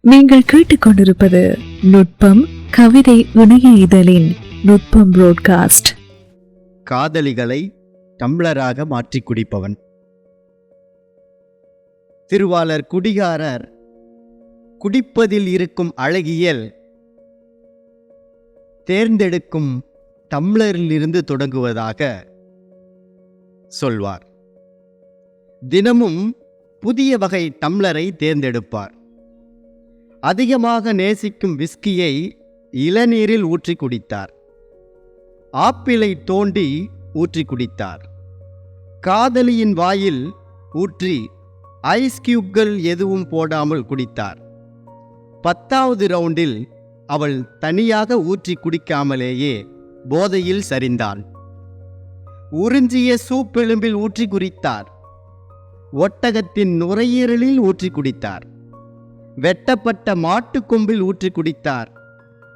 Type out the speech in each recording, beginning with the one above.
நீங்கள் கேட்டுக்கொண்டிருப்பது நுட்பம் கவிதை இணைய இதழின் நுட்பம் புரோட்காஸ்ட் காதலிகளை டம்ளராக மாற்றி குடிப்பவன். திருவாளர் குடிகாரர் குடிப்பதில் இருக்கும் அழகியல் தேர்ந்தெடுக்கும் டம்ளரிலிருந்து தொடங்குவதாக சொல்வார். தினமும் புதிய வகை டம்ளரை தேர்ந்தெடுப்பார். அதிகமாக நேசிக்கும் விஸ்கியை இளநீரில் ஊற்றி குடித்தார். ஆப்பிளை தோண்டி ஊற்றி குடித்தார். காதலியின் வாயில் ஊற்றி ஐஸ் கியூப்கள் எதுவும் போடாமல் குடித்தார். பத்தாவது ரவுண்டில் அவள் தனியாக ஊற்றி குடிக்காமலேயே போதையில் சரிந்தாள் உறிஞ்சிய சூப்பெலும்பில் ஊற்றி குடித்தார். ஒட்டகத்தின் நுரையீரலில் ஊற்றி குடித்தார். வெட்டப்பட்ட மாட்டுக்கொம்பில் ஊற்றி குடித்தார்.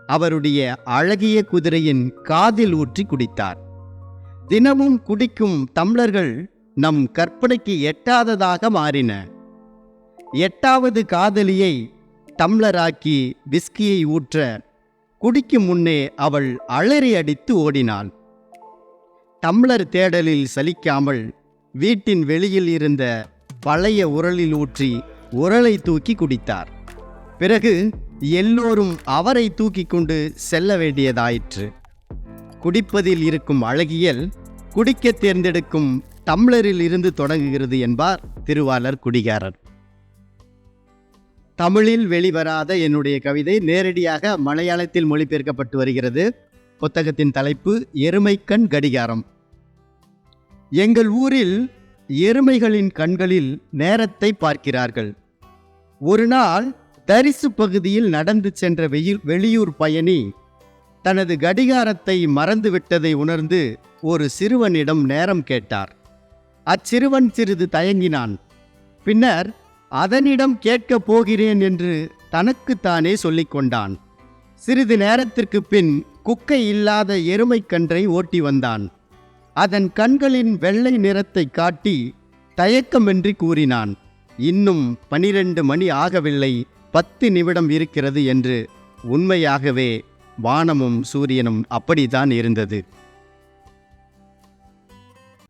அவருடைய அழகிய குதிரையின் காதில் ஊற்றி குடித்தார். தினமும் குடிக்கும் தம்ளர்கள் நம் கற்பனைக்கு எட்டாததாக மாறின. எட்டாவது காதலியை தம்ளராக்கி விஸ்கியை ஊற்ற குடிக்கும் முன்னே அவள் அலறி அடித்து ஓடினாள். டம்ளர் தேடலில் சலிக்காமல் வீட்டின் வெளியில் இருந்த பழைய உரலில் ஊற்றி உரலை தூக்கி குடித்தார். பிறகு எல்லோரும் அவரை தூக்கி கொண்டு செல்ல வேண்டியதாயிற்று. குடிப்பதில் இருக்கும் அழகியல் குடிக்க தேர்ந்தெடுக்கும் டம்ளரில் இருந்து தொடங்குகிறது என்பார் திருவாளர் குடிகாரர். தமிழில் வெளிவராத என்னுடைய கவிதை நேரடியாக மலையாளத்தில் மொழிபெயர்க்கப்பட்டு வருகிறது. புத்தகத்தின் தலைப்பு எருமைக்கண் கடிகாரம். எங்கள் ஊரில் எருமைகளின் கண்களில் நேரத்தை பார்க்கிறார்கள். ஒரு நாள் தரிசு பகுதியில் நடந்து சென்ற வெயில் வெளியூர் பயணி தனது கடிகாரத்தை மறந்துவிட்டதை உணர்ந்து ஒரு சிறுவனிடம் நேரம் கேட்டார். அச்சிறுவன் சிறிது தயங்கினான். பின்னர் அதனிடம் கேட்கப் போகிறேன் என்று தனக்குத்தானே சொல்லிக்கொண்டான் சிறிது நேரத்திற்கு பின் குக்கை இல்லாத எருமைக்கன்றை ஓட்டி வந்தான். அதன் கண்களின் வெள்ளை நிறத்தை காட்டி தயக்கமின்றி கூறினான். இன்னும் பனிரெண்டு மணி ஆகவில்லை. பத்து நிமிடம் இருக்கிறது என்று உண்மையாகவே வானமும் சூரியனும் அப்படித்தான் இருந்தது.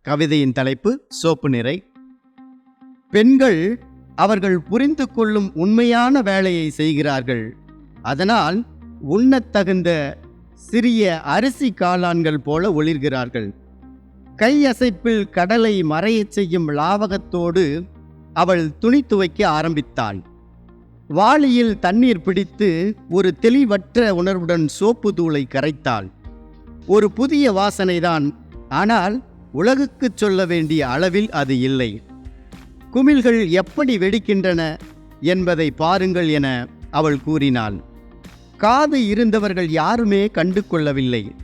கவிதையின் தலைப்பு சோப்பு நிறை. பெண்கள் அவர்கள் புரிந்து கொள்ளும் உண்மையான வேலையை செய்கிறார்கள். அதனால் உண்ணத்தகுந்த சிறிய அரிசி காளான்கள் போல ஒளிர்கிறார்கள். கை அசைப்பில் கடலை மறையச் செய்யும் லாவகத்தோடு அவள் துணி துவைக்க ஆரம்பித்தாள். வாளியில் தண்ணீர் பிடித்து ஒரு தெளிவற்ற உணர்வுடன் சோப்பு தூளை கரைத்தாள். ஒரு புதிய வாசனைதான். ஆனால் உலகுக்குச் சொல்ல வேண்டிய அளவில் அது இல்லை. குமிழ்கள் எப்படி வெடிக்கின்றன என்பதை பாருங்கள் என அவள் கூறினாள். காது இருந்தவர்கள் யாருமே கண்டு கொள்ளவில்லை.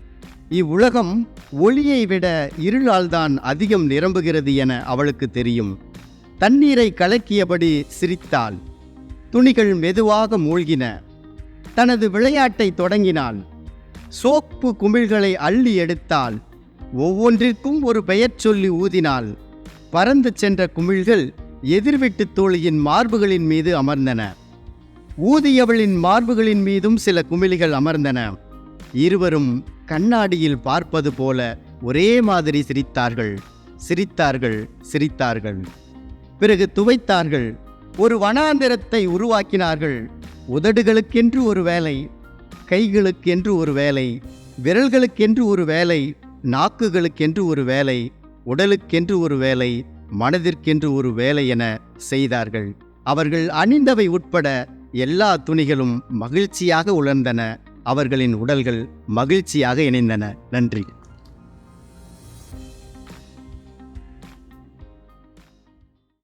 இவ்வுலகம் ஒளியை விட இருளால்தான் அதிகம் நிரம்புகிறது என அவளுக்கு தெரியும். தண்ணீரை கலக்கியபடி சிரித்தாள். துணிகள் மெதுவாக மூழ்கின. தனது விளையாட்டை தொடங்கினான். சோப்பு குமிழ்களை அள்ளி எடுத்தாள். ஒவ்வொன்றிற்கும் ஒரு பெயர் சொல்லி ஊதினாள். பறந்து சென்ற குமிழ்கள் எதிர்விட்டு தோழியின் மார்புகளின் மீது அமர்ந்தன. ஊதியவளின் மார்புகளின் மீதும் சில குமிழிகள் அமர்ந்தன. இருவரும் கண்ணாடியில் பார்ப்பது போல ஒரே மாதிரி சிரித்தார்கள். சிரித்தார்கள் சிரித்தார்கள். பிறகு துவைத்தார்கள். ஒரு வனாந்திரத்தை உருவாக்கினார்கள். உதடுகளுக்கென்று ஒரு வேலை கைகளுக்கென்று ஒரு வேலை விரல்களுக்கென்று ஒரு வேலை நாக்குகளுக்கென்று ஒரு வேலை உடலுக்கென்று ஒரு வேலை மனதிற்கென்று ஒரு வேலை என செய்தார்கள். அவர்கள் அணிந்தவை உட்பட எல்லா துணிகளும் மகிழ்ச்சியாக உலர்ந்தன. அவர்களின் உடல்கள் மகிழ்ச்சியாக இணைந்தன. நன்றி.